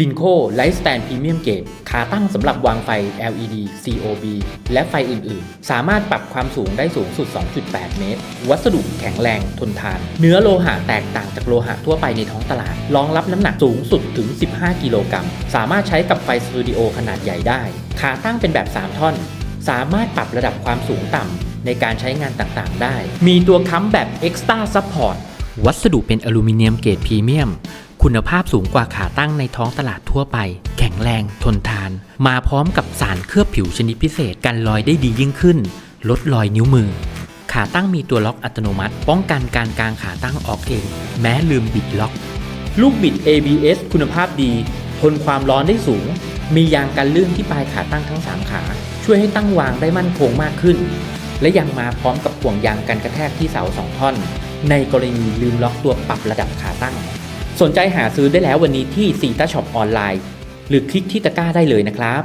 ลินโคไลฟ์สแตนพรีเมียมเกตขาตั้งสำหรับวางไฟ LED COB และไฟอื่นๆ สามารถปรับความสูงได้สูงสุด 2.8 เมตร วัสดุแข็งแรงทนทาน เนื้อโลหะแตกต่างจากโลหะทั่วไปในท้องตลาด รองรับน้ำหนักสูงสุดถึง 15 กิโลกรัม สามารถใช้กับไฟสตูดิโอขนาดใหญ่ได้ ขาตั้งเป็นแบบ 3 ท่อน สามารถปรับระดับความสูงต่ำในการใช้งานต่างๆ ได้ มีตัวค้ำแบบ Extra Support วัสดุเป็นอลูมิเนียมเกรดพรีเมียม คุณภาพสูงกว่าขาตั้งในท้องตลาดทั่วไป แข็งแรงทนทาน มาพร้อมกับสารเคลือบผิวชนิดพิเศษกันรอยได้ดียิ่งขึ้น ลดรอยนิ้วมือ ขาตั้งมีตัวล็อกอัตโนมัติ ป้องกันการกางขาตั้งออกเอง แม้ลืมบิดล็อก ลูกบิด ABS คุณภาพดี ทนความร้อนได้สูง มียางกันลื่นที่ปลายขาตั้งทั้ง 3 ขา ช่วยให้ตั้งวางได้มั่นคงมากขึ้น และยังมาพร้อมกับห่วงยางกันกระแทกที่เสาสองท่อน ในกรณีลืมล็อกตัวปรับระดับขาตั้ง สนใจหาซื้อได้แล้ววันนี้ที่ซีตาช็อปออนไลน์หรือคลิกที่ตะกร้าได้เลยนะครับ